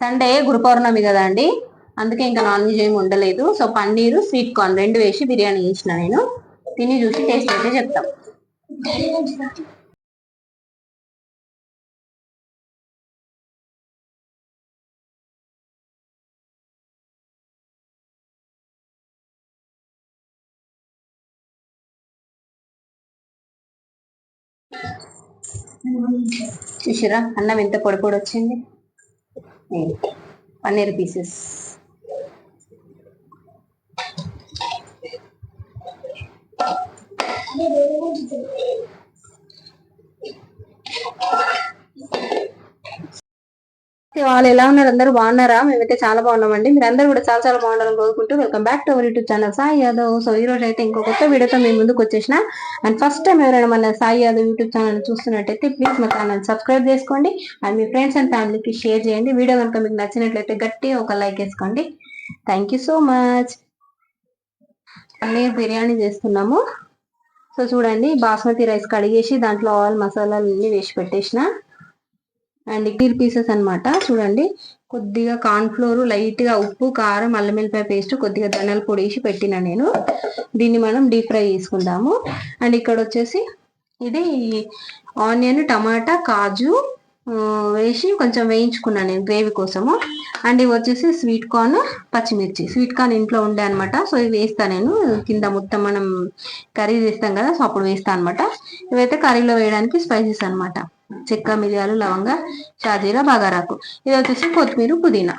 Sunday గురు పౌర్ణమి కదా అండి. అందుకే ఇంకా నాన్ వెజ్ ఏమి ఉండలేదు సో పన్నీరు స్వీట్ కార్న్ రెండు వేసి బిర్యానీ చేసిన నేను. తిని చూసి టేస్ట్ అయితే చెప్తాం. చూసిరా అన్నం ఎంత పొడి పొడి వచ్చింది? పన్నీర్ పీసెస్ వాళ్ళు ఎలా ఉన్నారు? అందరూ బాగున్నారా? మేమైతే చాలా బాగున్నామండి. మీరు అందరూ కూడా చాలా చాలా బాగుండాలని కోరుకుంటూ welcome back to our YouTube channel Sai Yadav. So ఈ రోజు అయితే ఇంకో కొత్త వీడియోతో మేము ముందుకు వచ్చేసిన అండ్ ఫస్ట్ టైం ఎవరైనా మన సాయి యాదవ్ యూట్యూబ్ ఛానల్ చూస్తున్నట్టయితే ప్లీజ్ మా ఛానల్ సబ్స్క్రైబ్ చేసుకోండి. అండ్ మీ ఫ్రెండ్స్ అండ్ ఫ్యామిలీకి షేర్ చేయండి. వీడియో కనుక మీకు నచ్చినట్లయితే గట్టి ఒక లైక్ వేసుకోండి. Thank you so much paneer biryani చేస్తున్నాము. సో చూడండి బాస్మతి రైస్ కడిగేసి దాంట్లో ఆల్ మసాలాలు అన్ని వేసి పెట్టేసిన. అండ్ కీర్ పీసెస్ అనమాట చూడండి. కొద్దిగా కార్న్ ఫ్లోర్ ఉప్పు కారం అల్లం వెల్లిపాయ పేస్ట్ కొద్దిగా ధనియాల పొడి వేసి పెట్టిన నేను. దీన్ని మనం డీప్ ఫ్రై చేసుకుందాము. అండ్ ఇక్కడ వచ్చేసి ఇది ఆనియన్ టమాటా కాజు వేసి కొంచెం వేయించుకున్నాను నేను గ్రేవీ కోసము. అండ్ ఇవి వచ్చేసి స్వీట్ కార్న్ పచ్చిమిర్చి. స్వీట్ కార్న్ ఇంట్లో ఉండే అనమాట సో ఇవి వేస్తాను నేను. కింద మొత్తం మనం కర్రీ చేస్తాం కదా సో అప్పుడు వేస్తాను అనమాట ఇవైతే కర్రీలో వేయడానికి స్పైసెస్ అన్నమాట. చెక్క మిరియాలు లవంగ షాజీరా బగారాకు. ఇది వచ్చేసి కొత్తిమీర పుదీనా.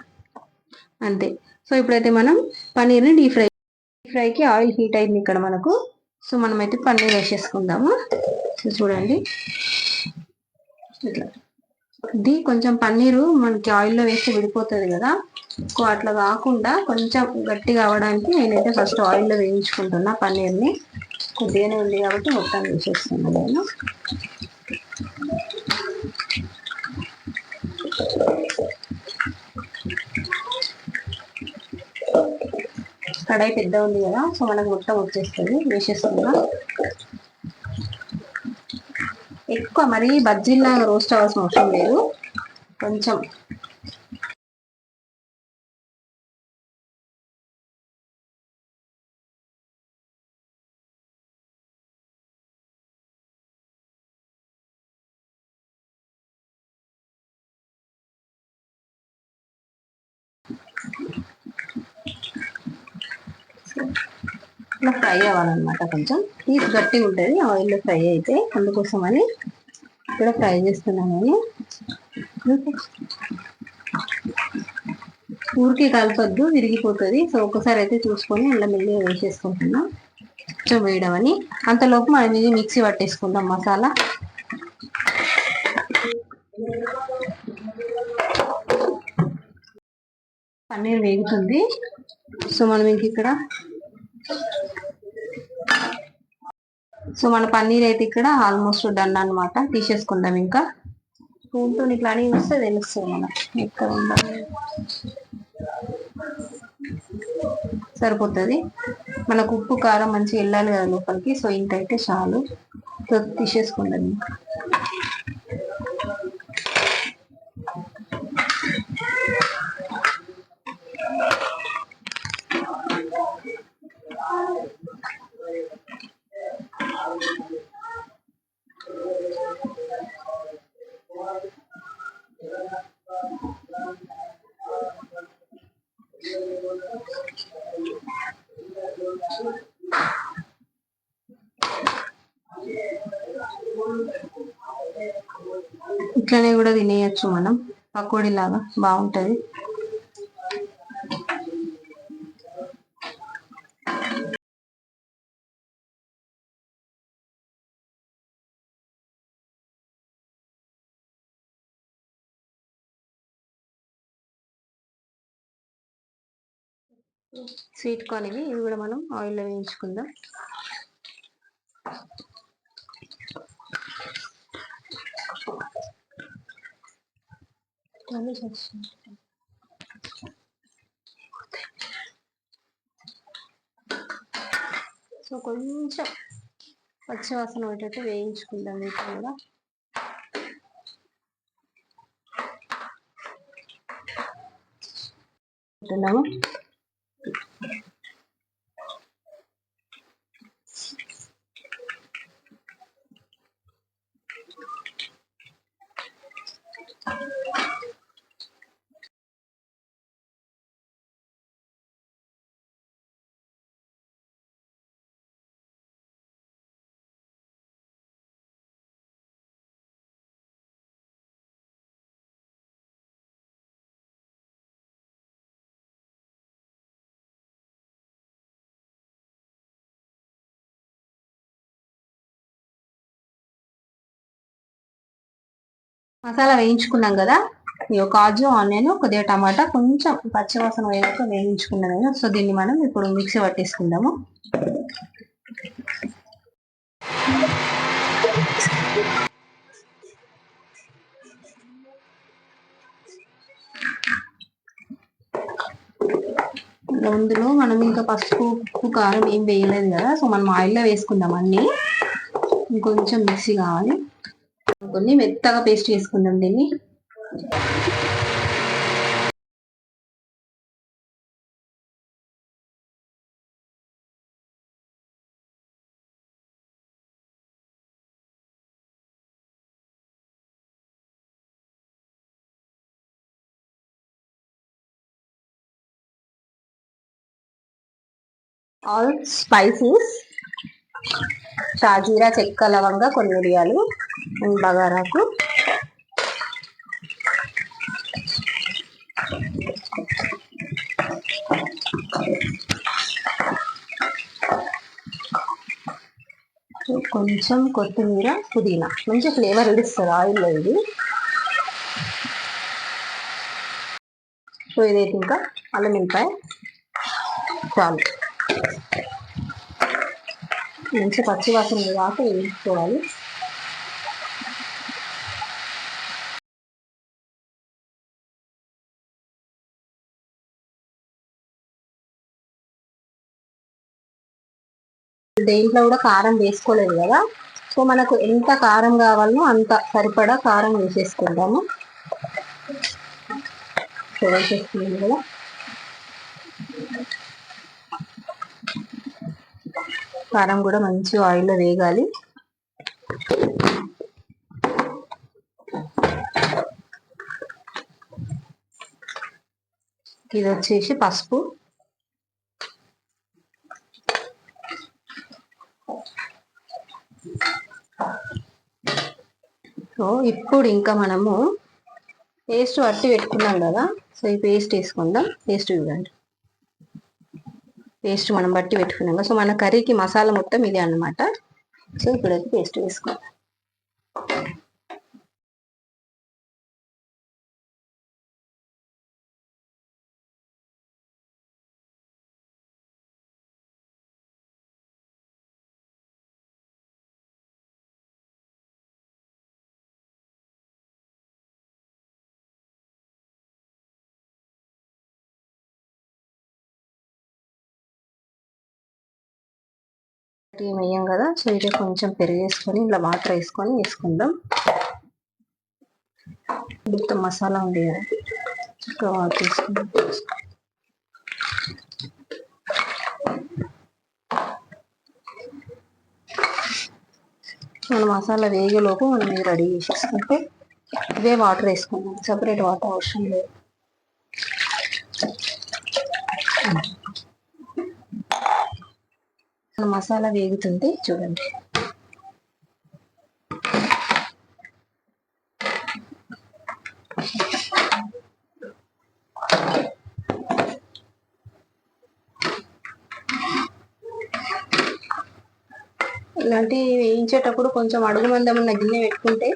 అంతే. సో ఇప్పుడైతే మనం పన్నీర్ని డీప్ ఫ్రై డీప్ ఫ్రైకి ఆయిల్ హీట్ అయింది ఇక్కడ మనకు. సో మనమైతే పన్నీర్ వేసేసుకుందాము సో చూడండి. ఇట్లా. ఇది కొంచెం పన్నీరు మనకి ఆయిల్లో వేస్తే విడిపోతుంది కదా. సో అట్లా కాకుండా కొంచెం గట్టిగా అవ్వడానికి నేనైతే ఫస్ట్ ఆయిల్లో వేయించుకుంటున్నా పన్నీర్ని. కొద్దిగానే ఉంది కాబట్టి మొత్తం వేసేస్తున్నాను నేను. కడాయి పెద్ద ఉంది కదా సో మనకు మొత్తం వచ్చేస్తుంది వేసేస్తున్నా ఎక్కువ మరీ బజ్జీల్లాగా రోస్ట్ అవ్వాల్సిన అవసరం లేదు. కొంచెం ఫ్రై అవ్వాలన్నమాట కొంచెం. పీస్ గట్టిగా ఉంటుంది ఆయిల్లో ఫ్రై అయితే అందుకోసమని ఇక్కడ ఫ్రై చేస్తున్నాను నేను. ఊరికి కలపద్దు విరిగిపోతుంది. సో ఒకసారి అయితే చూసుకొని ఇలా మెల్లిగా వేసేసుకుంటున్నాం. కొంచెం వేయడం అని అంతలోపు మనం ఇది మిక్సీ పట్టేసుకుందాం మసాలా. పన్నీర్ వేగుతుంది. సో మనం ఇంక ఇక్కడ సో మన పన్నీర్ అయితే ఇక్కడ ఆల్మోస్ట్ డన్ అన్నమాట. తీసేసుకుందాం ఇంకా. స్పూన్తో ఇట్లా అని వస్తే తెలుస్తుంది మనం ఎక్కడ సరిపోతుంది. మనకు ఉప్పు కారం మంచిగా వెళ్ళాలి కదా లోపలికి. సో ఇంకైతే చాలు. తీసేసుకుందాం ఇంకా. ఇట్లనే కూడా తినేయచ్చు మనం. పకోడీ లాగా బాగుంటది. స్వీట్ కార్న్ ఇవి. ఇవి కూడా మనం ఆయిల్లో వేయించుకుందాం. సో కొంచెం పచ్చి వాసన వచ్చేటట్టు వేయించుకుందాం వీటిని కూడా పెట్టుకున్నాము మసాలా వేయించుకున్నాం కదా. ఈ కాజు ఆనియన్ కొద్దిగా టమాటా కొంచెం పచ్చివాసన వేయక వేయించుకున్నాం సో దీన్ని మనం ఇప్పుడు మిక్సీ పట్టేసుకుందాము. అందులో మనం ఇంకా పసుపు ఉప్పు కారం ఏం వేయలేదు కదా. సో మనం ఆయిల్లో వేసుకుందాం అన్ని. ఇంకొంచెం మిక్సీ కావాలి. కొన్ని మెత్తగా పేస్ట్ చేసుకుందాం దీన్ని. ఆల్ స్పైసీస్ షాజీరా చెక్క లవంగా కొన్ని మిరియాలు బగారాకు. కొంచెం కొత్తిమీర పుదీనా. మంచి ఫ్లేవర్ ఇస్తుంది ఆయిల్లో ఇది. సో ఇదైతే ఇంకా అల్లం మిరపాయ చాలు మంచి పచ్చివాసన దాకా వేసుకోవాలి దేంట్లో కూడా కారం వేసుకోలేదు కదా. సో మనకు ఎంత కారం కావాలో అంత సరిపడా కారం వేసేసుకుంటాము. సో వేసేసుకున్నాము కదా. కారం కూడా మంచి ఆయిల్లో వేగాలి. ఇది వచ్చేసి పసుపు. సో ఇప్పుడు ఇంకా మనము పేస్ట్ పట్టి పెట్టుకున్నాం కదా సో ఈ పేస్ట్ వేసుకుందాం. పేస్ట్ చూడండి. పేస్ట్ మనం బట్టి పెట్టుకున్నాం సో మన కర్రీకి మసాలా మొత్తం ఇదే అనమాట సో ఇప్పుడైతే పేస్ట్ క్రీమ్ వేయం కదా సో ఇదే కొంచెం పెరిగేసుకొని ఇలా వాటర్ వేసుకొని వేసుకుందాం. ఇంత మసాలా ఉంది కదా చక్కగా వాటర్ వేసుకుందాం మన మసాలా వేగలోపు మనం రెడీ చేసేసుకుంటే ఇదే వాటర్ వేసుకుందాం. సపరేట్ వాటర్ అవసరం లేదు. మసాలా వేగుతుంది చూడండి. ఇలాంటివి వేయించేటప్పుడు కొంచెం అడుగు మందం ఉన్న గిన్నె పెట్టుకుంటే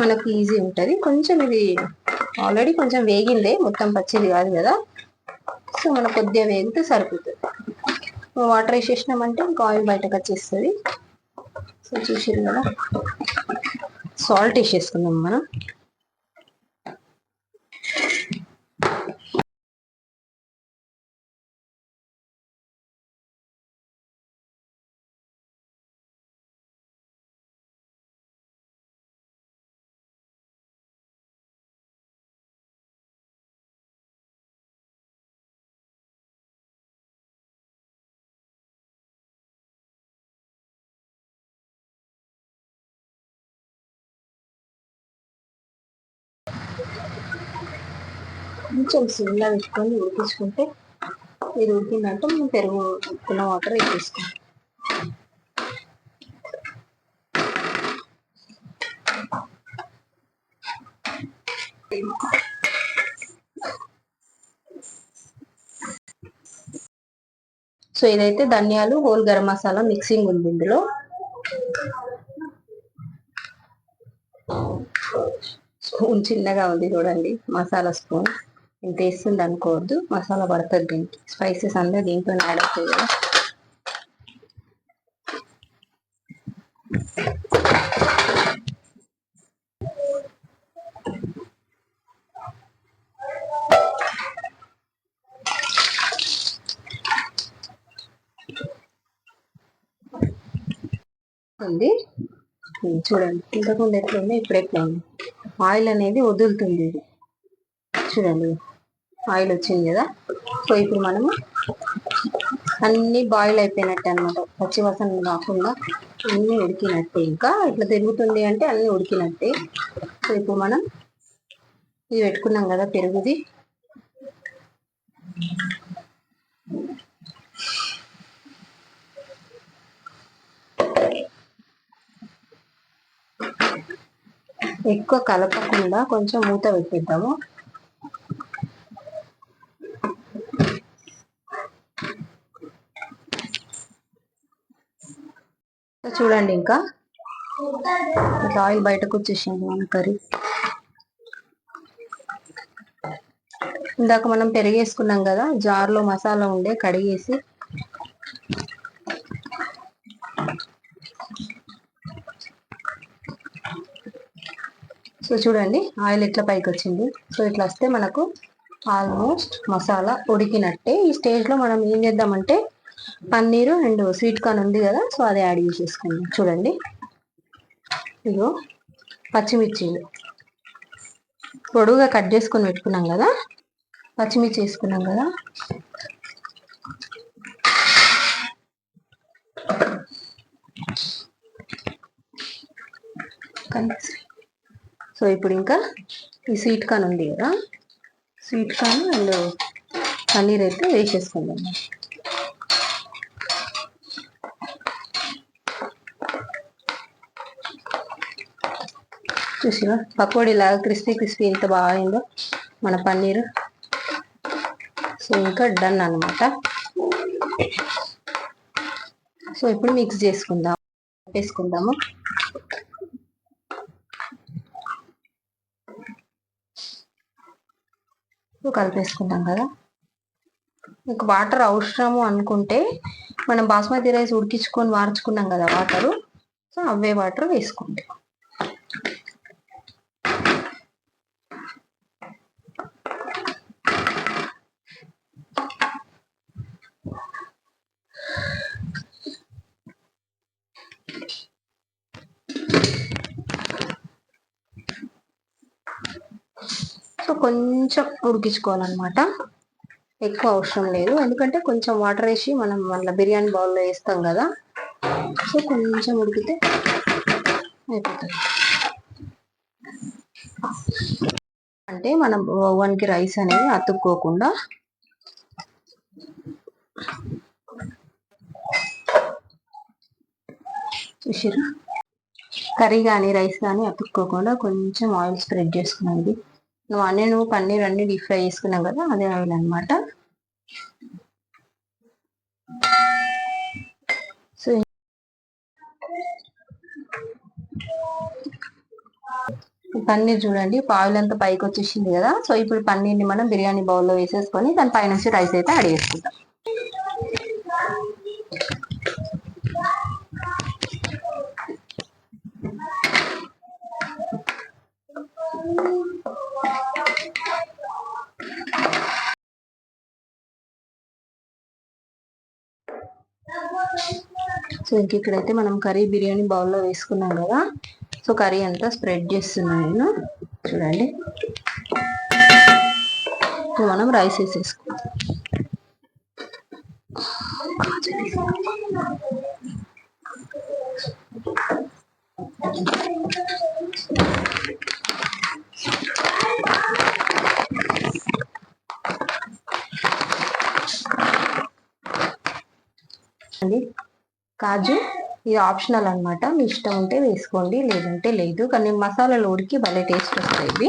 మనకు ఈజీ ఉంటుంది. కొంచెం ఇది ఆల్రెడీ కొంచెం వేగిందే మొత్తం పచ్చిది కాదు కదా. సో మనకు కొద్దిగా వేగితే సరిపోతుంది. వాటర్ వేసేసినామంటే ఇంకా ఆయిల్ బయటకు వచ్చేస్తుంది. సో చూసారు కదా. సాల్ట్ వేసేసుకుందాం మనం. కొంచెం సిమ్లో పెట్టుకొని ఉడికించుకుంటే ఇది ఉడికిందంటే మనం పెరుగు ఉడుకున్న వాటర్ వేసేసుకోండి సో ఇదైతే ధనియాలు హోల్ గరం మసాలా మిక్సింగ్ ఉంది ఇందులో. స్పూన్ చిన్నగా ఉంది చూడండి మసాలా స్పూన్. ఇంత వేస్తుంది అనుకోవద్దు మసాలా పడుతుంది దీనికి. స్పైసెస్ అంతా దీంట్లో యాడ్ అవుతాయి కదా. ఉంది. చూడండి. ఇంతకుముందు ఎట్లా ఉంది ఇప్పుడు ఎట్లా ఉంది? ఆయిల్ అనేది వదులుతుంది ఇది. చూడండి. ఆయిల్ వచ్చింది కదా? సో ఇప్పుడు మనము అన్ని బాయిల్ అయిపోయినట్టే అనమాట పచ్చి వాసన రాకుండా అన్ని ఉడికినట్టే. ఇంకా ఇట్లా తిరుగుతుంది అంటే అన్ని ఉడికినట్టే. సో ఇప్పుడు మనం ఇది పెట్టుకున్నాం కదా పెరుగుది. ఎక్కువ కలపకుండా కొంచెం మూత పెట్టిద్దాము. చూడండి ఇంకా. ఇట్లా ఆయిల్ బయటకు వచ్చేసింది మన కర్రీ. ఇందాక మనం పెరిగేసుకున్నాం కదా జార్లో మసాలా ఉండే కడిగేసి. సో చూడండి ఆయిల్ ఎట్లా పైకి వచ్చింది సో ఇట్లా వస్తే మనకు ఆల్మోస్ట్ మసాలా ఉడికినట్టే. ఈ స్టేజ్లో మనం ఏం చేద్దామంటే పన్నీరు అండ్ స్వీట్ కార్న్ ఉంది కదా సో అది యాడ్ చేసేసుకుందాం చూడండి. ఇదిగో పచ్చిమిర్చిలు పొడుగా కట్ చేసుకొని పెట్టుకున్నాం కదా పచ్చిమిర్చి వేసుకున్నాం కదా. సో ఇప్పుడు ఇంకా ఈ స్వీట్ కార్న్ ఉంది కదా స్వీట్ కార్న్ అండ్ పన్నీర్ అయితే వేసేసుకుందాం. చూసినా పకోడీ లాగా క్రిస్పీ క్రిస్పీ ఎంత బాగా మన పన్నీర్. సో ఇంకా డన్ అనమాట సో ఇప్పుడు మిక్స్ చేసుకుందాం. వేసుకుందాము. కలిపేసుకుందాం కదా. మీకు వాటర్ అవసరము అనుకుంటే మనం బాస్మతి రైస్ ఉడికించుకొని వార్చుకున్నాం కదా వాటరు. సో అవే వాటర్ వేసుకోండి సో కొంచెం ఉడికించుకోవాలన్నమాట. ఎక్కువ అవసరం లేదు. ఎందుకంటే కొంచెం వాటర్ వేసి మనం మళ్ళీ బిర్యానీ బౌల్లో వేస్తాం కదా. సో కొంచెం ఉడికితే అయిపోతుంది. అంటే మనం ఓవన్కి రైస్ అనేది అతుక్కోకుండా చూసారా కర్రీ కానీ రైస్ కానీ అతుక్కోకుండా కొంచెం ఆయిల్ స్ప్రెడ్ చేసుకున్నాం ఇది. నువ్వు అన్నీ నువ్వు పన్నీర్ అన్ని డీప్ ఫ్రై చేసుకున్నావు కదా అదే ఆయిల్ అనమాట సో పన్నీర్ చూడండి ఆయిల్ అంతా పైకి వచ్చేసింది కదా. సో ఇప్పుడు పన్నీర్ని మనం బిర్యానీ బౌల్లో వేసేసుకొని దాని పైనుంచి రైస్ అయితే యాడ్ చేసుకుంటాం. సో ఇంక ఇక్కడైతే మనం కర్రీ బిర్యానీ బౌల్లో వేసుకున్నాం కదా. సో కర్రీ అంతా స్ప్రెడ్ చేస్తున్నాను నేను. చూడండి. మనం రైస్ వేసేసుకుంటాం కాజు ఇది ఆప్షనల్ అన్నమాట. మీ ఇష్టం ఉంటే వేసుకోండి లేదంటే లేదు. కానీ మసాలాలు ఉడికి భలే టేస్ట్ వస్తాయి ఇవి.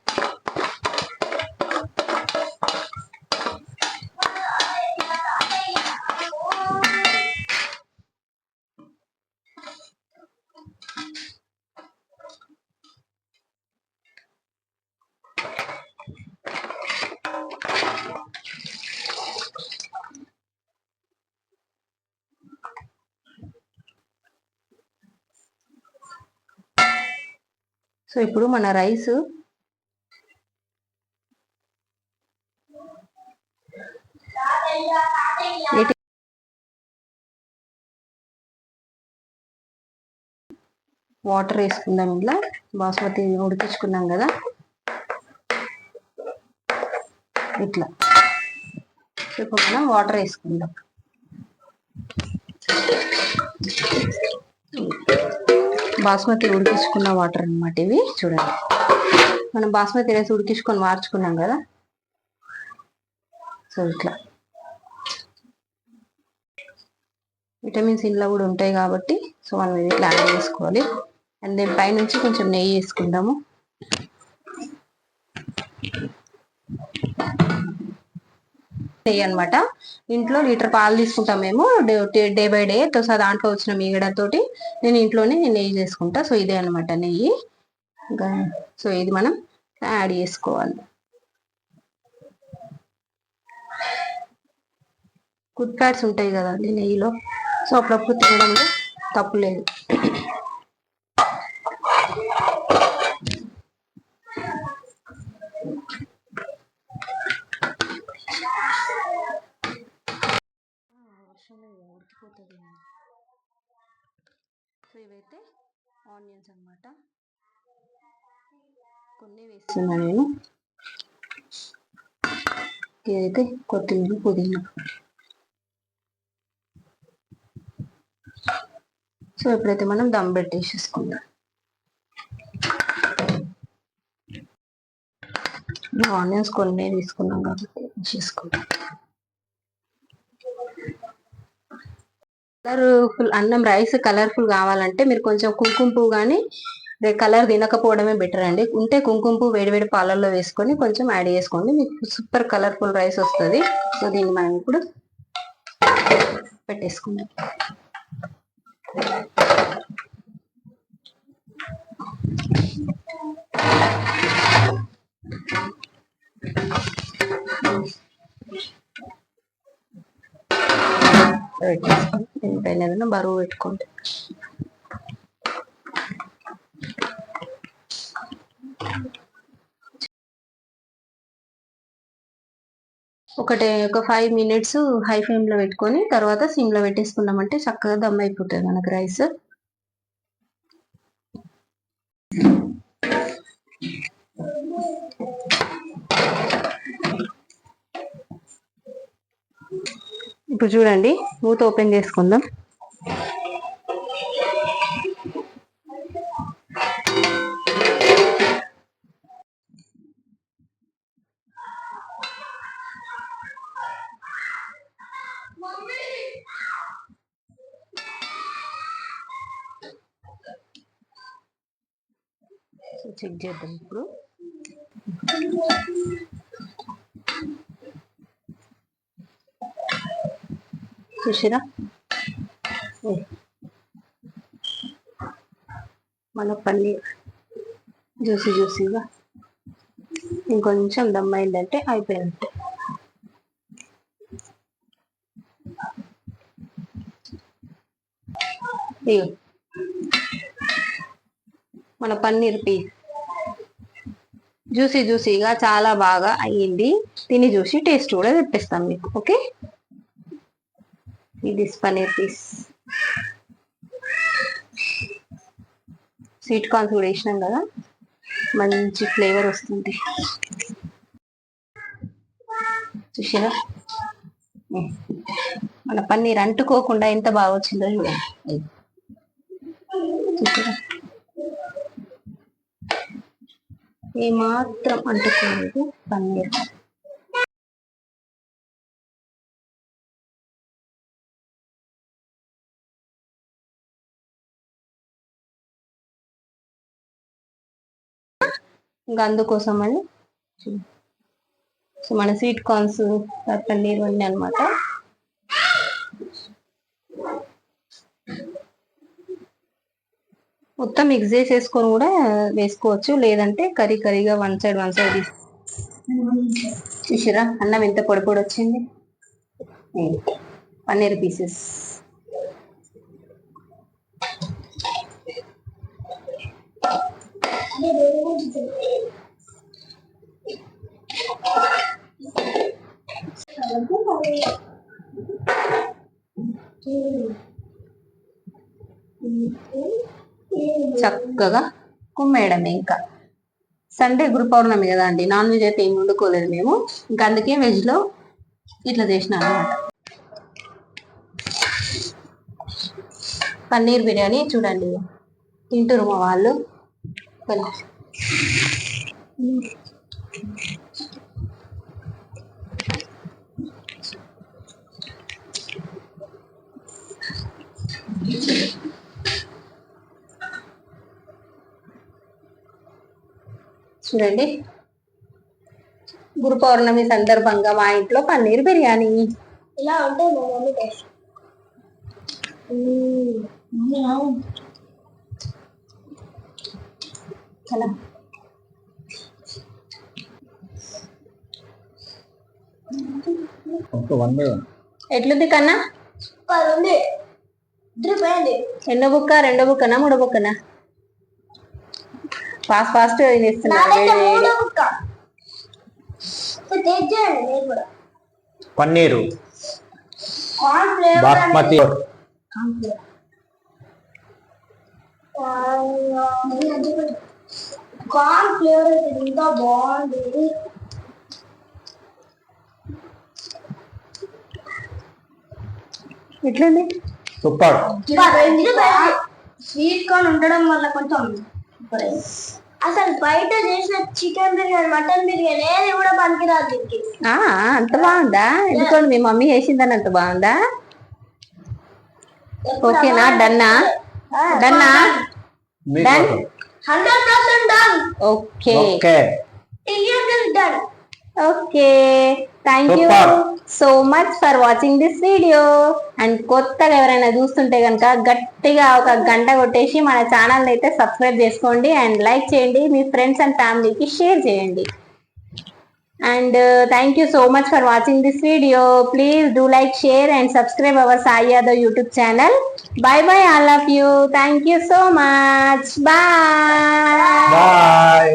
సో ఇప్పుడు మన రైస్ వాటర్ వేసుకుందాం ఇంట్లో బాస్మతి ఉడికించుకున్నాం కదా. ఇట్లా. ఇప్పుడు మనం వాటర్ వేసుకుందాం. బాస్మతి ఉడికించుకున్న వాటర్ అన్నమాట ఇవి. చూడండి. మనం బాస్మతి రైస్ ఉడికించుకొని మార్చుకున్నాం కదా. సో ఇట్లా. విటమిన్స్ ఇంట్లో కూడా ఉంటాయి కాబట్టి సో మనం ఇది ఇట్లా యాడ్ చేసుకోవాలి. అండ్ దీని పైనుంచి కొంచెం నెయ్యి వేసుకుందాము. నెయ్యి అనమాట ఇంట్లో లీటర్ పాలు తీసుకుంటాం మేము. Day by day. సో దాంట్లో వచ్చిన మీగడతోటి నేను ఇంట్లోనే నేను నెయ్యి చేసుకుంటా. సో ఇదే అనమాట నెయ్యి. ఇంకా సో ఇది మనం యాడ్ చేసుకోవాలి. గుడ్ ఫ్యాట్స్ ఉంటాయి కదండి నెయ్యిలో. సో అప్పుడప్పుడు తినడంలో తప్పు ఇవైతే ఆనియన్స్ అన్నమాట. కొన్ని వేస్తున్నా నేను. ఇదైతే కొత్తిమీర పుదీనా. సో ఇప్పుడైతే మనం దమ్ పెట్టేసేసుకుందాం. ఆనియన్స్ కొన్ని తీసుకున్నాం కాబట్టి చేసుకుందాం కలర్ఫుల్ అన్నం రైస్ కలర్ఫుల్ కావాలంటే మీరు కొంచెం కుంకుమ పువ్వు కానీ కలర్ తినకపోవడమే బెటర్ అండి. ఉంటే కుంకుమ పువ్వు వేడివేడి పాలల్లో వేసుకొని కొంచెం యాడ్ చేసుకోండి. మీకు సూపర్ కలర్ఫుల్ రైస్ వస్తుంది. సో దీన్ని మనం ఇప్పుడు పెట్టేసుకుందాం. పెట్టేసుకోండి దీనిపైన ఏదైనా బరువు పెట్టుకోండి ఒకటే ఒక ఫైవ్ మినిట్స్ హై ఫ్లేమ్లో పెట్టుకొని తర్వాత సిమ్లో పెట్టేసుకున్నామంటే చక్కగా దమ్ అయిపోతుంది మనకు రైస్ ఇప్పుడు చూడండి మూత ఓపెన్ చేసుకుందాం. చెక్ చేద్దాం ఇప్పుడు. చూసిరా? మన పన్నీర్ జ్యూసీ జ్యూసీగా ఇంకొంచెం దమ్ అయిందంటే అయిపోయింది. ఇగో మన పన్నీర్ పీస్ జ్యూసీ జ్యూసీగా చాలా బాగా అయ్యింది. తిని చూసి టేస్ట్ కూడా తెప్పిస్తాం మీకు ఓకే? ఇది పనీర్ పీస్. స్వీట్ కార్న్స్ కూడా వేసినాం కదా మంచి ఫ్లేవర్ వస్తుంది. చూసారా? మన పన్నీర్ అంటుకోకుండా ఎంత బాగా వచ్చిందో చూడండి చూసారా? ఏమాత్రం అంటుకోలేదు పన్నీర్. ఇంకా అందుకోసం అని సో మన స్వీట్ కార్న్స్ పన్నీర్ వండి అనమాట మొత్తం మిక్స్ చేసేసుకొని కూడా వేసుకోవచ్చు. లేదంటే కర్రీ కర్రీగా వన్ సైడ్ వన్ సైడ్ చూసారా? అన్నం ఎంత పొడి పొడి వచ్చింది? పన్నీర్ పీసెస్. చక్కగా కుమ్మేయడం ఇంకా. సండే గురు పౌర్ణమి కదా అండి. నాన్ వెజ్ అయితే ఏమి వండుకోలేదు మేము. ఇంకా అందుకే వెజ్లో ఇట్లా చేసిన అనమాట పన్నీర్ బిర్యానీ చూడండి. తింటురు మా వాళ్ళు. చూడండి. గురు పౌర్ణమి సందర్భంగా మా ఇంట్లో పన్నీర్ బిర్యానీ. ఇలా ఉంటే వన్ బై వన్ ఎట్లుంది కన్నా? ఉంది రెండో బుక్క రెండో బుక్కనా మూడో బుక్కనా? Fast fast paneer. Basmati. Corn flavour అయితే ఇంకా బాగుంది. ఎట్లుంది? సూపర్. స్వీట్ కార్న్ ఉండడం వల్ల కొంచెం. అసలు బయట చేసిన చికెన్ బిర్యానీ మటన్ బిర్యానీ ఏది కూడా పనికిరాదు దీనికి. ఆ అంత బాగుందా? ఎందుకండి మీ మమ్మీ చేసిందని అంత బాగుందా ఓకేనా డన్నా? డన్నా? Done? Hundred percent done. Okay. Okay. Done okay. Thank you. So much for watching this video and కొత్తగా ఎవరైనా చూస్తుంటే కనుక గట్టిగా ఒక గంట కొట్టేసి మన ఛానల్ అయితే సబ్స్క్రైబ్ చేసుకోండి. అండ్ లైక్ చేయండి. మీ ఫ్రెండ్స్ అండ్ ఫ్యామిలీకి షేర్ చేయండి. And thank you so much for watching this video please do like share and subscribe our Sai Yadav YouTube channel bye bye all of you thank you so much bye bye